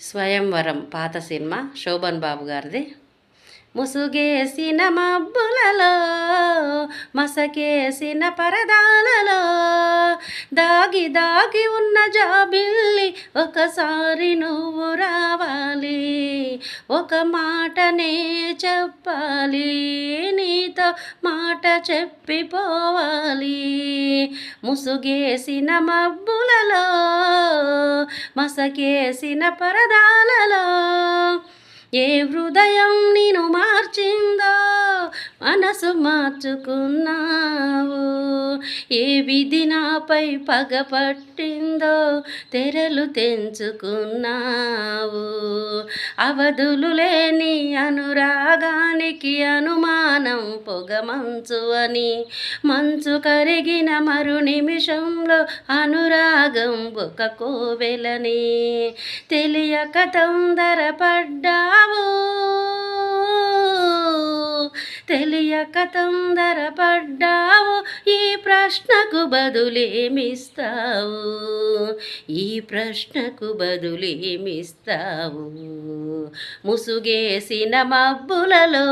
స్వయంవరం పాత సినిమా శోభన్ బాబు గారిది. ముసుగేసిన మబ్బులలో మసకేసిన పరదాలలో దాగి దాగి ఉన్న జాబిల్లి ఒకసారి నువ్వు రావాలి ఒక మాటనే చెప్పాలి నీతో మాట చెప్పిపోవాలి. ముసుగేసిన మబ్బులలో మసకేసిన పరదాలలో ఏ హృదయం నేను మార్చి మనసు మార్చుకున్నావు. ఏ విధి నాపై పగపట్టిందో తెరలు తెంచుకున్నావు. అవధులు లేని అనురాగానికి అనుమానం పొగమంచు అని మంచు కరిగిన మరు నిమిషంలో అనురాగం ఒక కోవెలని. తెలియక తొందరపడ్డా తెలియక తొందరపడ్డావు. ఈ ప్రశ్నకు బదులేమిస్తావు? ఈ ప్రశ్నకు బదులేమిస్తావు? ముసుగేసిన మబ్బులలో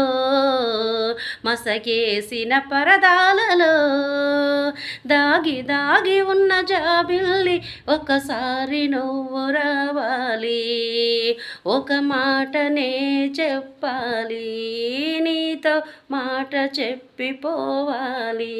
మసకేసిన పరదాలలో దాగి దాగి ఉన్న జాబిల్లి ఒకసారి నువ్వు రావాలి ఒక మాటనే చెప్పాలి. మాట చెప్పిపోవాలి.